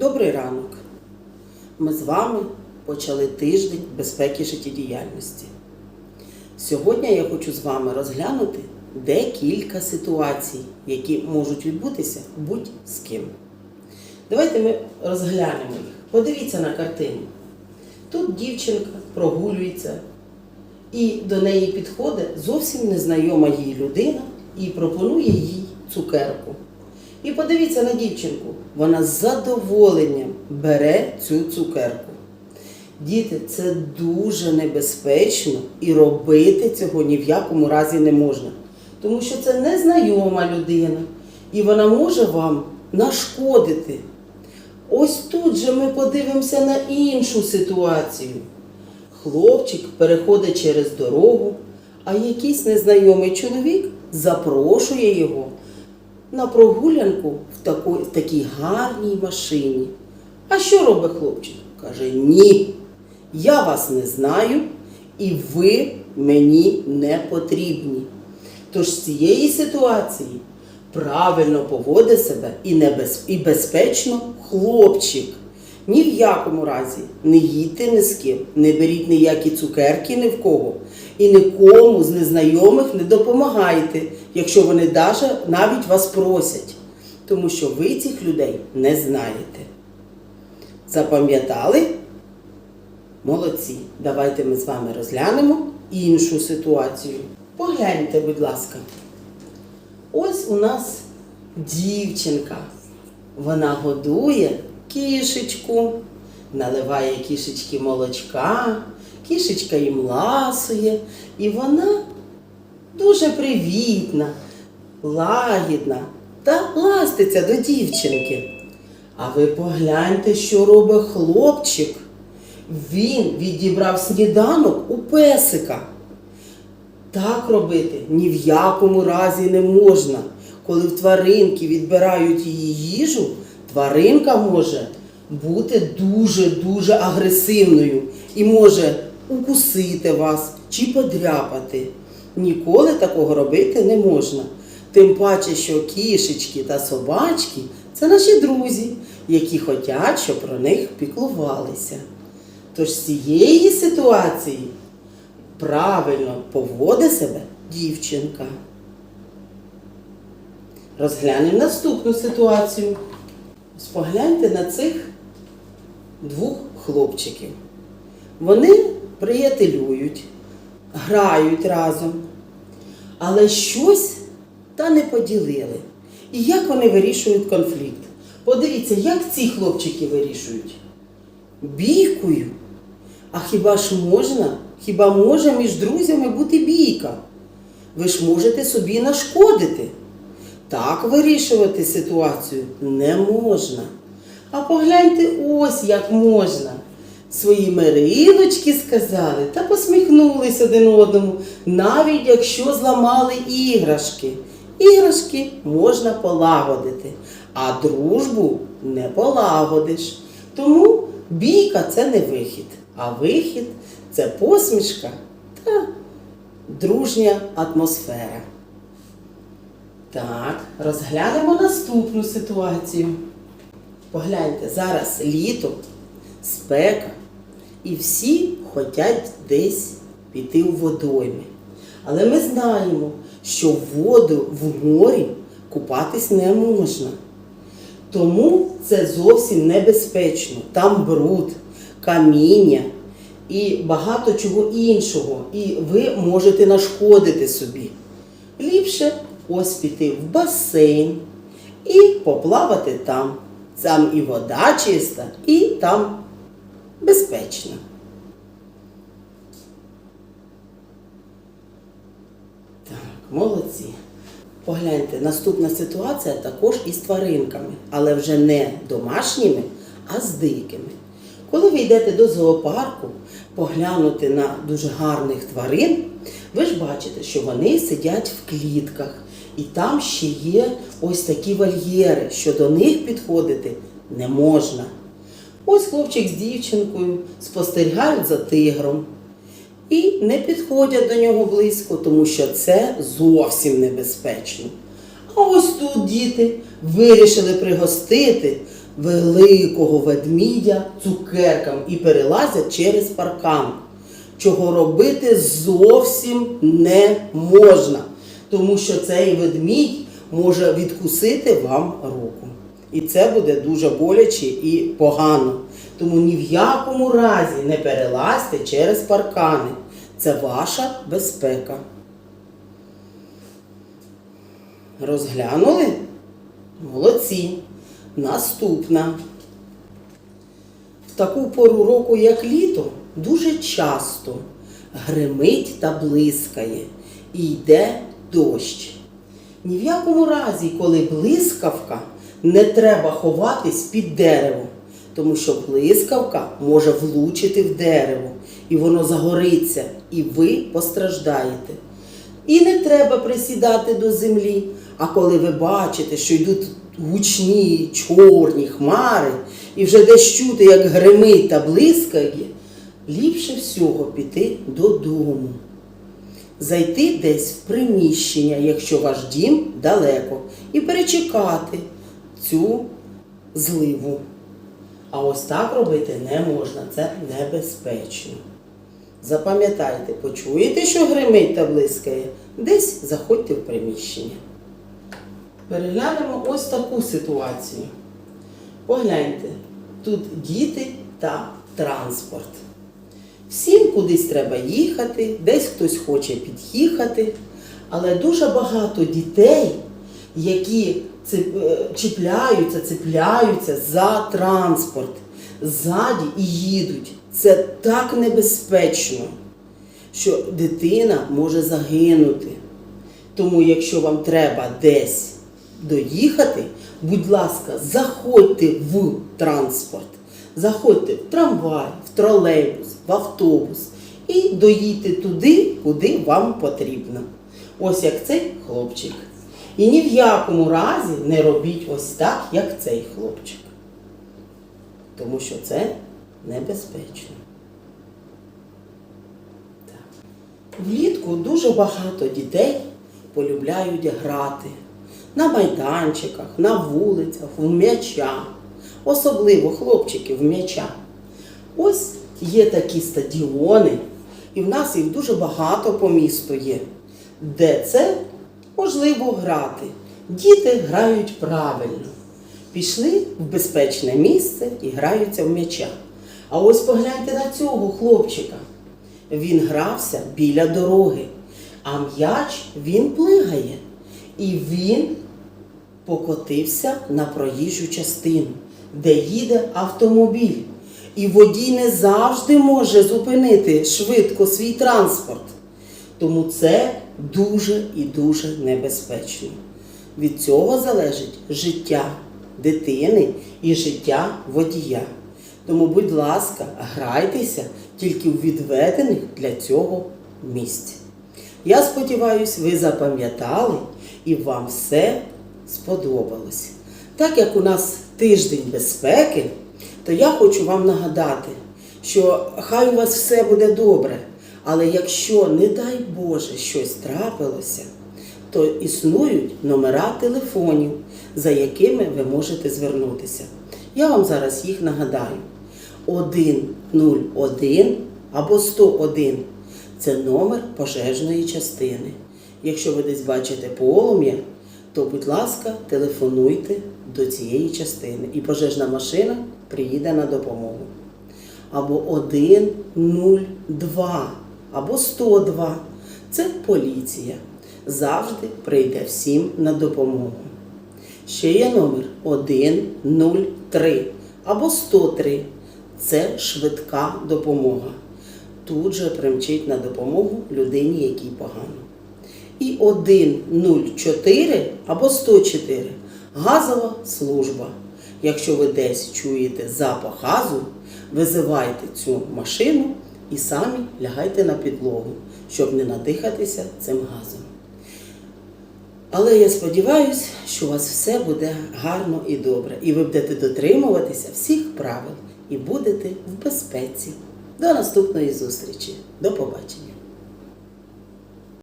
Добрий ранок. Ми з вами почали тиждень безпеки життєдіяльності. Сьогодні я хочу з вами розглянути декілька ситуацій, які можуть відбутися будь з ким. Давайте ми розглянемо їх. Подивіться на картину. Тут дівчинка прогулюється, і до неї підходить зовсім незнайома їй людина і пропонує їй цукерку. І подивіться на дівчинку, вона з задоволенням бере цю цукерку. Діти, це дуже небезпечно і робити цього ні в якому разі не можна. Тому що це незнайома людина, і вона може вам нашкодити. Ось тут же ми подивимося на іншу ситуацію. Хлопчик переходить через дорогу, а якийсь незнайомий чоловік запрошує його на прогулянку в такій, в такій гарній машині. А що робить хлопчик? Каже: Ні, я вас не знаю, і ви мені не потрібні. Тож з цієї ситуації правильно поводить себе і, небез... і безпечно хлопчик. Ні в якому разі не їдьте ні з ким, не беріть ніякі цукерки ні в кого. І нікому з незнайомих не допомагайте, якщо вони навіть вас просять, тому що ви цих людей не знаєте. Запам'ятали? Молодці. Давайте ми з вами розглянемо іншу ситуацію. Погляньте, будь ласка. Ось у нас дівчинка. Вона годує кішечку, наливає кішечки молочка, кішечка їм ласує, і вона дуже привітна, лагідна та ластиться до дівчинки. А ви погляньте, що робить хлопчик. Він відібрав сніданок у песика. Так робити ні в якому разі не можна. Коли в тваринки відбирають її їжу, тваринка може бути дуже-дуже агресивною і може укусити вас чи подряпати. Ніколи такого робити не можна. Тим паче, що кішечки та собачки це наші друзі, які хочуть, щоб про них піклувалися. Тож з цієї ситуації правильно поводить себе дівчинка. Розглянемо наступну ситуацію. Спогляньте на цих двох хлопчиків. Вони приятелюють, грають разом, але щось та не поділили. І як вони вирішують конфлікт? Подивіться, як ці хлопчики вирішують? Бійкою. А хіба ж можна? Хіба може між друзями бути бійка? Ви ж можете собі нашкодити. Так вирішувати ситуацію не можна. А погляньте ось як можна. Свої мириночки сказали та посміхнулись один одному, навіть якщо зламали іграшки. Іграшки можна полагодити, а дружбу не полагодиш. Тому бійка це не вихід, а вихід це посмішка та дружня атмосфера. Так, розглянемо наступну ситуацію. Погляньте, зараз літо, спека, і всі хочуть десь піти у водойми. Але ми знаємо, що воду в морі купатись не можна. Тому це зовсім небезпечно. Там бруд, каміння і багато чого іншого. І ви можете нашкодити собі. Ліпше ось піти в басейн і поплавати там. Там і вода чиста, і там безпечно. Так, молодці. Погляньте, наступна ситуація також із тваринками, але вже не домашніми, а з дикими. Коли ви йдете до зоопарку поглянути на дуже гарних тварин, ви ж бачите, що вони сидять в клітках, і там ще є ось такі вольєри, що до них підходити не можна. Ось хлопчик з дівчинкою спостерігають за тигром і не підходять до нього близько, тому що це зовсім небезпечно. А ось тут діти вирішили пригостити великого ведмідя цукеркам і перелазять через паркан. Чого робити зовсім не можна, тому що цей ведмідь може відкусити вам руку. І це буде дуже боляче і погано. Тому ні в якому разі не перелазьте через паркани. Це ваша безпека. Розглянули? Молодці. Наступна. В таку пору року, як літо, дуже часто гримить та блискає і йде дощ. Ні в якому разі, коли блискавка, не треба ховатись під дерево, тому що блискавка може влучити в дерево, і воно загориться, і ви постраждаєте. І не треба присідати до землі. А коли ви бачите, що йдуть гучні чорні хмари, і вже десь чути, як гримить та блискає, ліпше всього піти додому. Зайти десь в приміщення, якщо ваш дім далеко, і перечекати цю зливу. А ось так робити не можна, це небезпечно. Запам'ятайте, почуєте, що гримить та блискає, десь заходьте в приміщення. Переглянемо ось таку ситуацію. Погляньте, тут діти та транспорт. Всім кудись треба їхати, десь хтось хоче під'їхати, але дуже багато дітей, які чіпляються, цепляються за транспорт ззаді і їдуть. Це так небезпечно, що дитина може загинути. Тому, якщо вам треба десь доїхати, будь ласка, заходьте в транспорт, заходьте в трамвай, в тролейбус, в автобус і доїдьте туди, куди вам потрібно. Ось як цей хлопчик. І ні в якому разі не робіть ось так, як цей хлопчик. Тому що це небезпечно. Так. Влітку дуже багато дітей полюбляють грати на майданчиках, на вулицях, в м'яча. Особливо хлопчики в м'яча. Ось є такі стадіони, і в нас їх дуже багато по місту є, де це можливо грати. Діти грають правильно. Пішли в безпечне місце і граються в м'яча. А ось погляньте на цього хлопчика. Він грався біля дороги, а м'яч він плигає. І він покотився на проїжджу частину, де їде автомобіль. І водій не завжди може зупинити швидко свій транспорт. Тому це дуже і дуже небезпечно. Від цього залежить життя дитини і життя водія. Тому, будь ласка, грайтеся тільки в відведених для цього місць. Я сподіваюся, ви запам'ятали і вам все сподобалось. Так як у нас тиждень безпеки, то я хочу вам нагадати, що хай у вас все буде добре, але якщо, не дай Боже, щось трапилося, то існують номера телефонів, за якими ви можете звернутися. Я вам зараз їх нагадаю. 101 або 101 це номер пожежної частини. Якщо ви десь бачите полум'я, то, будь ласка, телефонуйте до цієї частини, і пожежна машина приїде на допомогу. Або 102, або 102 це поліція. Завжди прийде всім на допомогу. Ще є номер 103 або 103. Це швидка допомога. Тут же примчить на допомогу людині, якій погано. І 104 або 104 газова служба. Якщо ви десь чуєте запах газу, визивайте цю машину і самі лягайте на підлогу, щоб не надихатися цим газом. Але я сподіваюся, що у вас все буде гарно і добре, і ви будете дотримуватися всіх правил і будете в безпеці. До наступної зустрічі. До побачення!